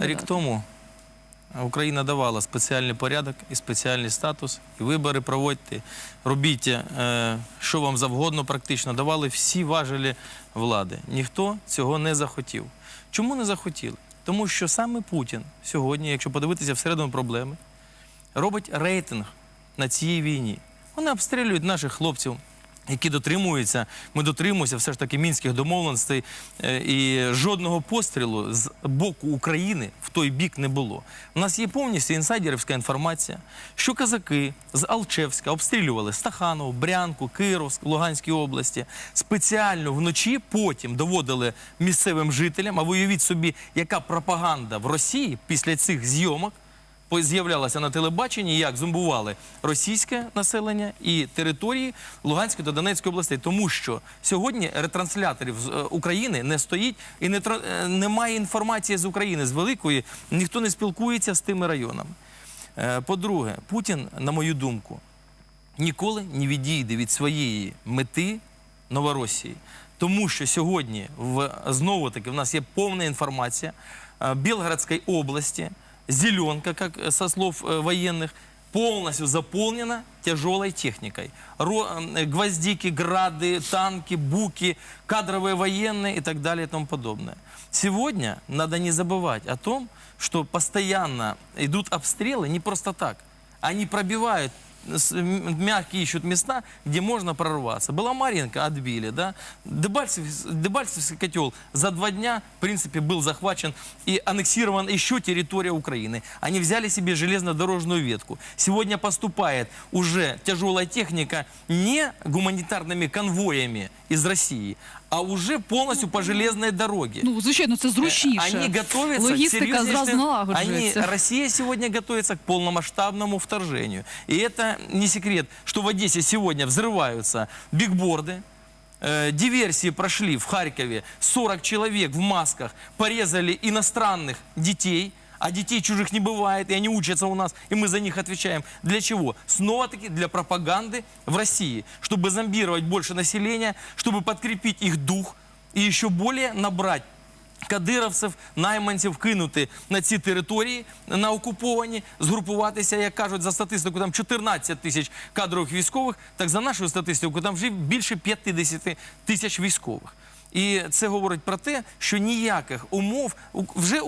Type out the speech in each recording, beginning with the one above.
Рік тому Україна давала спеціальний порядок і спеціальний статус, і вибори проводьте, робіть, е, що вам завгодно практично. Давали всі важелі влади. Ніхто цього не захотів. Чому не захотіли? Тому що саме Путін сьогодні, якщо подивитися всередину проблеми, робить рейтинг на цій війні. Вони обстрілюють наших хлопців, які дотримуються. Ми дотримуємося все ж таки мінських домовленостей, е, і жодного пострілу з боку України в той бік не було. У нас є повністю інсайдерівська інформація, що казаки з Алчевська обстрілювали Стаханов, Брянку, Кировськ, Луганській області. Спеціально вночі потім доводили місцевим жителям. А ви уявіть собі, яка пропаганда в Росії після цих зйомок з'являлася на телебаченні, як зомбували російське населення і території Луганської та Донецької областей, тому що сьогодні ретрансляторів з е, України не стоїть і не е, немає інформації з України з великої, ніхто не спілкується з тими районами. Е, По-друге, Путін, на мою думку, ніколи не відійде від своєї мети Новоросії. Тому що сьогодні в, знову таки в нас є повна інформація Білгородської області, зеленка, как э, со слов э, военных, полностью заполнена тяжелой техникой. Ро- э, гвоздики, грады, танки, буки, кадровые военные и так далее и тому подобное. Сегодня надо не забывать о том, что постоянно идут обстрелы не просто так. Они пробивают с- м- мягкие ищут места, где можно прорваться. Была Маринка, отбили, да. Дебальцев, Дебальцевский котел за два дня, в принципе, был захвачен и аннексирован еще территория Украины. Они взяли себе железнодорожную ветку. Сегодня поступает уже тяжелая техника не гуманитарными конвоями из России, а уже полностью по железной дороге. Ну, звичайно, це зручніше. Они готовятся Логістика к серьезнейшим- зразу Они, налагоджується. Россия сегодня готовится к полномасштабному вторжению. И это не секрет, что в Одессе сегодня взрываются бигборды, Э, диверсии прошли в Харькове. 40 человек в масках порезали иностранных детей. А детей чужих не бывает, и они учатся у нас, и мы за них отвечаем. Для чего? Снова-таки для пропаганды в России. Чтобы зомбировать больше населения, чтобы подкрепить их дух и еще более набрать кадировців, найманців кинути на ці території, на окуповані, згрупуватися, як кажуть, за статистику, там 14 тисяч кадрових військових, так за нашою статистикою, там вже більше 50 тисяч військових. І це говорить про те, що ніяких умов вже е,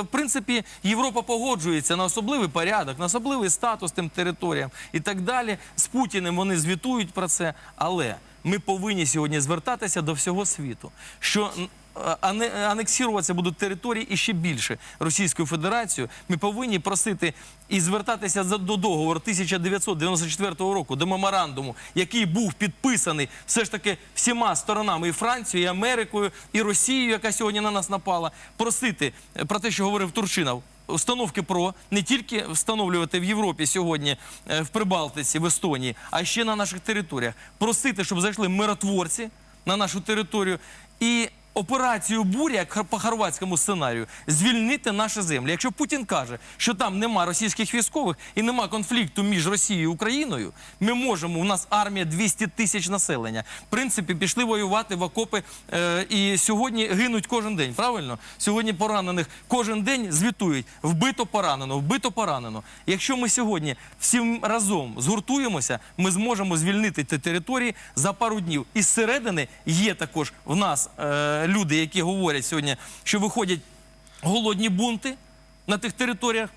в принципі Європа погоджується на особливий порядок, на особливий статус тим територіям і так далі. З Путіним вони звітують про це, але ми повинні сьогодні звертатися до всього світу, що м, ане- анексуватися будуть території і ще більше Російською Федерацією. Ми повинні просити і звертатися до договору 1994 року, до меморандуму, який був підписаний все ж таки всіма сторонами і Францією, і Америкою, і Росією, яка сьогодні на нас напала, просити е, про те, що говорив Турчинов. Установки ПРО не тільки встановлювати в Європі сьогодні, е, в Прибалтиці, в Естонії, а ще на наших територіях. Просити, щоб зайшли миротворці на нашу територію і операцію буря як по хорватському сценарію звільнити наші землі. Якщо Путін каже, що там нема російських військових і нема конфлікту між Росією і Україною, ми можемо. У нас армія 200 тисяч населення. В принципі, пішли воювати в окопи е, і сьогодні гинуть кожен день. Правильно? Сьогодні поранених кожен день звітують вбито поранено, вбито поранено. Якщо ми сьогодні всім разом згуртуємося, ми зможемо звільнити ті території за пару днів. І зсередини є також в нас е, люди, які говорять сьогодні, що виходять голодні бунти на тих територіях.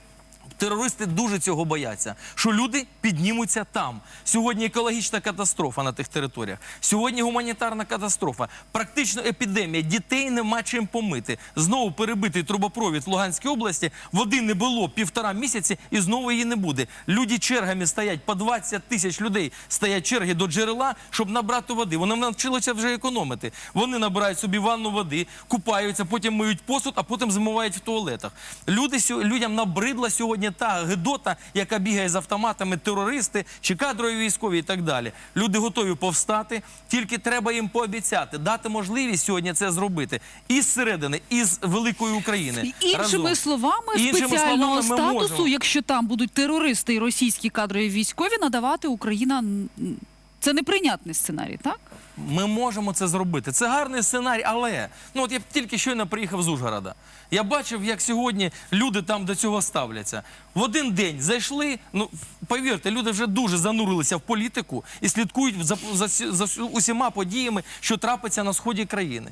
Терористи дуже цього бояться, що люди піднімуться там. Сьогодні екологічна катастрофа на тих територіях. Сьогодні гуманітарна катастрофа. Практично епідемія. Дітей нема чим помити. Знову перебитий трубопровід в Луганській області. Води не було півтора місяці і знову її не буде. Люди чергами стоять по 20 тисяч людей. Стоять черги до джерела, щоб набрати води. Вони навчилися вже економити. Вони набирають собі ванну води, купаються, потім миють посуд, а потім змивають в туалетах. Люди людям набридла сьогодні та гидота, яка бігає з автоматами, терористи чи кадрові військові і так далі. Люди готові повстати, тільки треба їм пообіцяти, дати можливість сьогодні це зробити і зсередини, і з великої України. І Іншими разом. словами, Іншими спеціального словами, статусу, можемо. якщо там будуть терористи і російські кадрові військові, надавати Україна Це неприйнятний сценарій, так? Ми можемо це зробити. Це гарний сценарій, але ну от я тільки щойно приїхав з Ужгорода. Я бачив, як сьогодні люди там до цього ставляться. В один день зайшли. Ну повірте, люди вже дуже занурилися в політику і слідкують за, за, за усіма подіями, що трапиться на сході країни.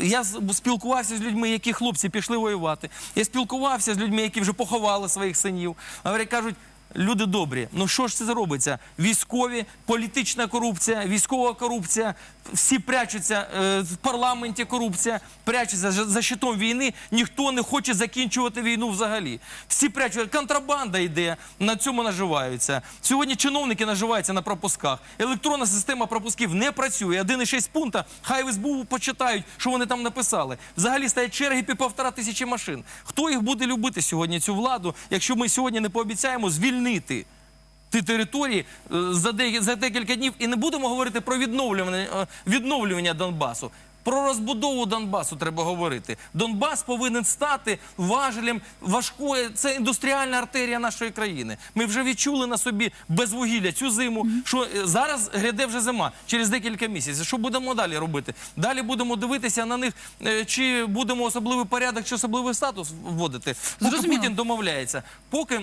Я спілкувався з людьми, які хлопці пішли воювати. Я спілкувався з людьми, які вже поховали своїх синів. Говорять, кажуть. Люди добрі, ну що ж це робиться? Військові, політична корупція, військова корупція, всі прячуться е, в парламенті. Корупція, прячуться за, за щитом війни. Ніхто не хоче закінчувати війну взагалі. Всі прячуться. Контрабанда йде, на цьому наживаються. Сьогодні чиновники наживаються на пропусках. Електронна система пропусків не працює. 1,6 пункта. Хай в СБУ почитають, що вони там написали. Взагалі стоять черги під півтора тисячі машин. Хто їх буде любити сьогодні? Цю владу, якщо ми сьогодні не пообіцяємо звільнити ті території е, за, де, за декілька днів і не будемо говорити про відновлювання, е, відновлювання Донбасу. Про розбудову Донбасу треба говорити. Донбас повинен стати важелем важкої. Це індустріальна артерія нашої країни. Ми вже відчули на собі без вугілля цю зиму. Що е, зараз гряде вже зима через декілька місяців. Що будемо далі робити? Далі будемо дивитися на них, чи будемо особливий порядок, чи особливий статус вводити. Поки Путін домовляється. Поки.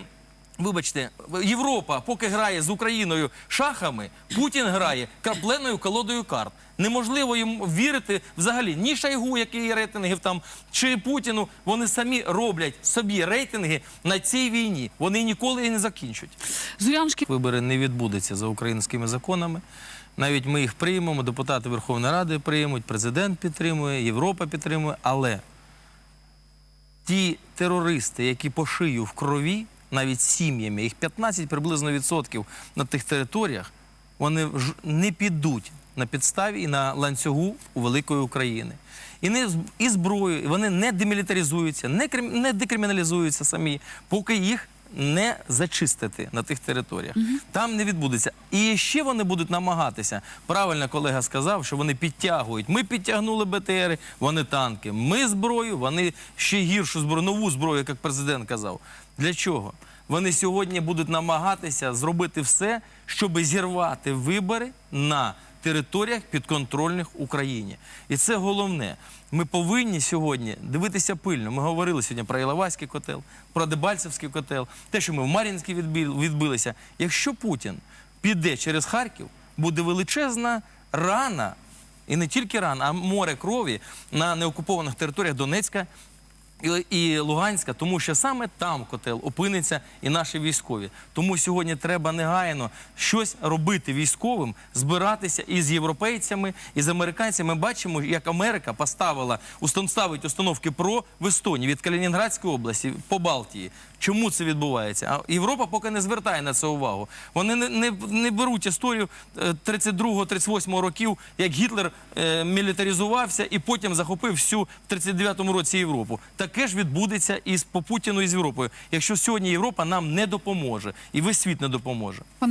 Вибачте, Європа поки грає з Україною шахами, Путін грає крапленою колодою карт. Неможливо їм вірити взагалі ні Шайгу, який є рейтингів там, чи Путіну. Вони самі роблять собі рейтинги на цій війні. Вони ніколи її не закінчать. Зуряншки Вибори не відбудуться за українськими законами. Навіть ми їх приймемо, депутати Верховної Ради приймуть, президент підтримує, Європа підтримує. Але ті терористи, які по шию в крові, навіть сім'ями, їх 15 приблизно відсотків на тих територіях, вони не підуть на підставі і на ланцюгу у великої України. І не і зброю, і вони не демілітаризуються, не, крим- не декриміналізуються самі, поки їх не зачистити на тих територіях. Там не відбудеться. І ще вони будуть намагатися. Правильно колега сказав, що вони підтягують. Ми підтягнули БТРи, вони танки. Ми зброю, вони ще гіршу зброю, нову зброю, як президент казав. Для чого? Вони сьогодні будуть намагатися зробити все, щоб зірвати вибори на територіях підконтрольних Україні. І це головне. Ми повинні сьогодні дивитися пильно. Ми говорили сьогодні про Іловайський котел, про Дебальцевський котел, те, що ми в Мар'їнській відбилися. Якщо Путін піде через Харків, буде величезна рана, і не тільки рана, а море крові на неокупованих територіях Донецька і, Луганська, тому що саме там котел опиниться і наші військові. Тому сьогодні треба негайно щось робити військовим, збиратися і з європейцями, і з американцями. Ми бачимо, як Америка поставила ставить установки ПРО в Естонії від Калінінградської області по Балтії. Чому це відбувається? А Європа поки не звертає на це увагу. Вони не, не, не беруть історію е, 32-38 років, як Гітлер е, мілітаризувався і потім захопив всю в 39-му році Європу. Таке ж відбудеться і по Путіну і з Європою, якщо сьогодні Європа нам не допоможе, і весь світ не допоможе.